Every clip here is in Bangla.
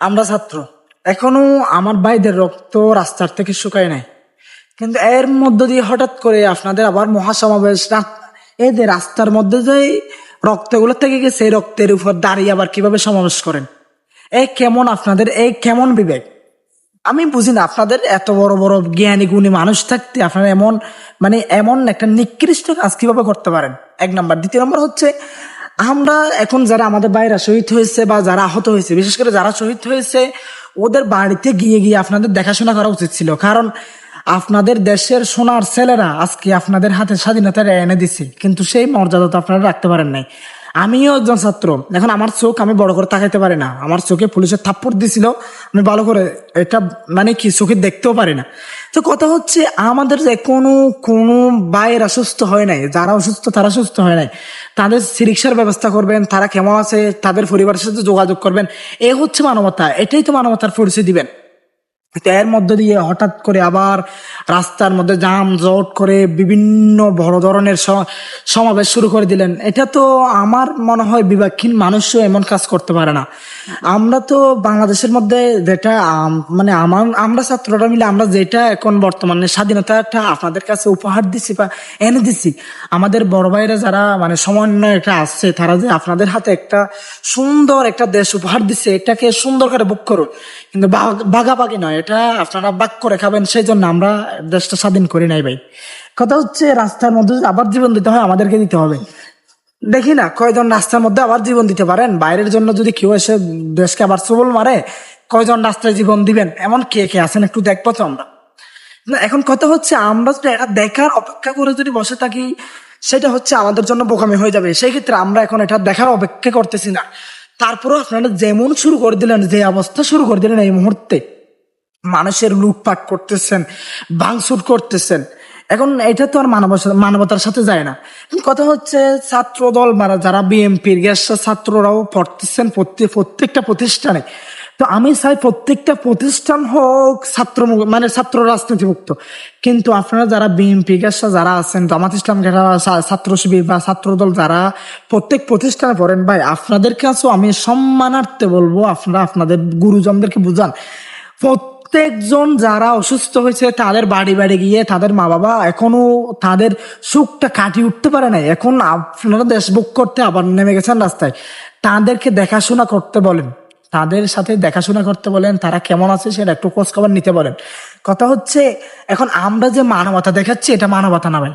আমরা ছাত্র। এখনও আমার ভাইদের রক্ত রাস্তার থেকে শুকায় নাই। কিন্তু এর মধ্য দিয়ে হঠাৎ করে আপনাদের আবার মহাসমাবেশ এই যে রাস্তার মধ্যে যে রক্তগুলো থেকে গেছে, এই রক্তের উপর দাঁড়িয়ে আবার কীভাবে সমাবেশ করেন? এই কেমন আপনাদের এই কেমন বিবেক? আমি বুঝি না, আপনাদের এত বড় বড় জ্ঞানী গুণী মানুষ থাকতে আপনারা এমন মানে এমন একটা নিকৃষ্ট কাজ কীভাবে করতে পারেন? এক নাম্বার। দ্বিতীয় নম্বর হচ্ছে আমরা এখন যারা আমাদের বাইরা শহীদ হয়েছে বা যারা আহত হয়েছে, বিশেষ করে যারা শহীদ হয়েছে, ওদের বাড়িতে গিয়ে গিয়ে আপনাদের দেখাশোনা করা উচিত ছিল। কারণ আপনাদের দেশের সোনার ছেলেরা আজকে আপনাদের হাতে স্বাধীনতা এনে দিছে, কিন্তু সেই মর্যাদা তো আপনারা রাখতে পারেন নাই। আমিও একজন ছাত্র। এখন আমার চোখ আমি বড় করে তাকাইতে পারি না। আমার চোখে পুলিশের থাপ্পড় দিছিল, আমি ভালো করে এটা মানে কি চোখে দেখতেও পারি না। তো কথা হচ্ছে, আমাদের কোনো কোনো বাইর অসুস্থ হয় নাই, যারা অসুস্থ তারা সুস্থ হয় নাই। তাদের চিকিৎসার ব্যবস্থা করবেন, তারা কেমন আছে, তাদের পরিবারের সাথে যোগাযোগ করবেন, এ হচ্ছে মানবতা, এটাই তো মানবতার পরিচয় দিবেন। এর মধ্যে দিয়ে হঠাৎ করে আবার রাস্তার মধ্যে জাম জট করে বিভিন্ন বড় ধরনের সমাবেশ শুরু করে দিলেন। এটা তো আমার মনে হয় বিবেকহীন মানুষও এমন কাজ করতে পারে না। আমরা তো বাংলাদেশের মধ্যে যেটা মানে আমার, আমরা ছাত্ররা মিলে আমরা যেটা এখন বর্তমানে স্বাধীনতাটা আপনাদের কাছে উপহার দিছি বা এনে দিছি, আমাদের বড় ভাইরা যারা মানে সমন্বয় একটা আসছে তারা যে আপনাদের হাতে একটা সুন্দর একটা দেশ উপহার দিচ্ছে এটাকে সুন্দর করে বুক করুন। কিন্তু বাগ- বাগাবাগি নয় এটা আপনারা বাক করে খাবেন সেই জন্য আমরা দেশটা স্বাধীন করি নাই ভাই। কথা হচ্ছে, রাস্তার মধ্যে আবার জীবন দিতে হয়, আমাদেরকে দিতে হবে। দেখি না, কয়জন রাস্তার মধ্যে আবার জীবন দিতে পারেন? বাইরের জন্য যদি কেউ এসে দেশকে আবার সবল মারে, কয়জন রাস্তায় জীবন দিবেন? এমন কে কে আছেন একটু দেখব তো আমরা। এখন কথা হচ্ছে, আমরা যদি এটা দেখার অপেক্ষা করে যদি বসে থাকি, সেটা হচ্ছে আমাদের জন্য বোকামি হয়ে যাবে। সেই ক্ষেত্রে আমরা এখন এটা দেখার অপেক্ষা করতেছি না। তারপরেও আপনারা যেমন শুরু করে দিলেন, যে অবস্থা শুরু করে দিলেন এই মুহূর্তে মানুষের লুটপাট করতেছেন ভাঙচুর করতেছেন। এখন এটা তো আর মানব মানবতার সাথে যায় না। কথা হচ্ছে ছাত্র দল মারা যারা বিএমপির গ্যাস ছাত্ররাও পড়তেছেন প্রত্যেক প্রত্যেকটা প্রতিষ্ঠানে। তো আমি চাই প্রত্যেকটা প্রতিষ্ঠান হোক ছাত্র মানে ছাত্র রাজনীতিমুক্ত কিন্তু আপনারা যারা বিএনপি গ্যাস যারা আছেন, জামাত ইসলাম ছাত্র শিবির বা ছাত্র দল যারা প্রত্যেক প্রতিষ্ঠানে পড়েন, ভাই, আপনাদের কাছেও আমি সম্মানার্থে বলব, আপনারা আপনাদের গুরুজনদেরকে বুঝান। প্রত্যেকজন যারা অসুস্থ হয়েছে, তাদের বাড়ি বাড়ি গিয়ে তাদের মা বাবা এখনও তাদের সুখটা কাটিয়ে উঠতে পারে নাই। এখন আপনারা দেশ বুক করতে আবার নেমে গেছেন রাস্তায়। তাদেরকে দেখাশোনা করতে বলেন। তাদের সাথে দেখাশোনা করতে বলেন, তারা কেমন আছে সেটা একটু খোঁজ খবর নিতে বলেন। কথা হচ্ছে, এখন আমরা যে মানবতা দেখাচ্ছি, এটা মানবতা না ভাই।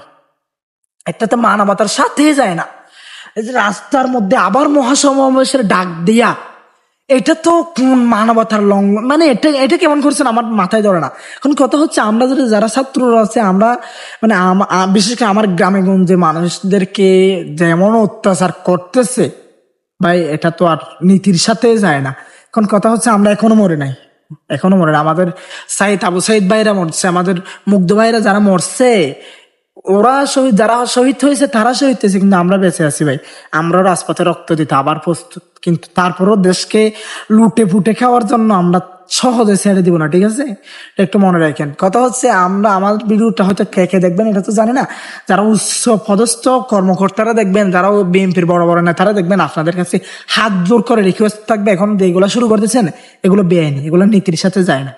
একটা তো মানবতার সাথে যায় না। রাস্তার মধ্যে আবার মহাসমাবেশের ডাক দিয়া এটা তো কোন মানবতার লঙ্ঘ মানে এটা এটা কেমন করছেন? আমার মাথায় ধরে না। এখন কথা হচ্ছে, আমরা যদি, যারা ছাত্ররা আছে, আমরা মানে বিশেষ করে আমার গ্রামে গঞ্জে মানুষদেরকে যেমন অত্যাচার করতেছে, ভাই, এটা তো আর নীতির সাথে যায় না। এখন কথা হচ্ছে, আমরা এখনও মরে নাই। এখনও মরে নাই। আমাদের সাইদ, আবু সাইদ ভাইরা মরছে। আমাদের মুগ্ধ ভাইরা যারা মরছে ওরা শহীদ, যারা শহীদ হয়েছে, তারা শহীদ হয়েছে, কিন্তু আমরা বেঁচে আছি ভাই। আমরাও রাজপথে রক্ত দিতে আবার প্রস্তুত কিন্তু তারপরও দেশকে লুটে ফুটে খাওয়ার জন্য আমরা সহজে ছেড়ে দিব না, ঠিক আছে? একটু মনে রাখেন। কথা হচ্ছে, আমরা, আমার ভিডিওটা হয়তো কে কে দেখবেন, এটা তো জানি না। যারা উচ্চ পদস্থ কর্মকর্তারা দেখবেন, যারা বিএনপির বড় বড় নেতারা দেখবেন, আপনাদের কাছে হাত জোর করে রিকোয়েস্ট থাকবে, এখন যেগুলো শুরু করতেছেন এগুলো বেআইনি, এগুলো নীতির সাথে যায় না।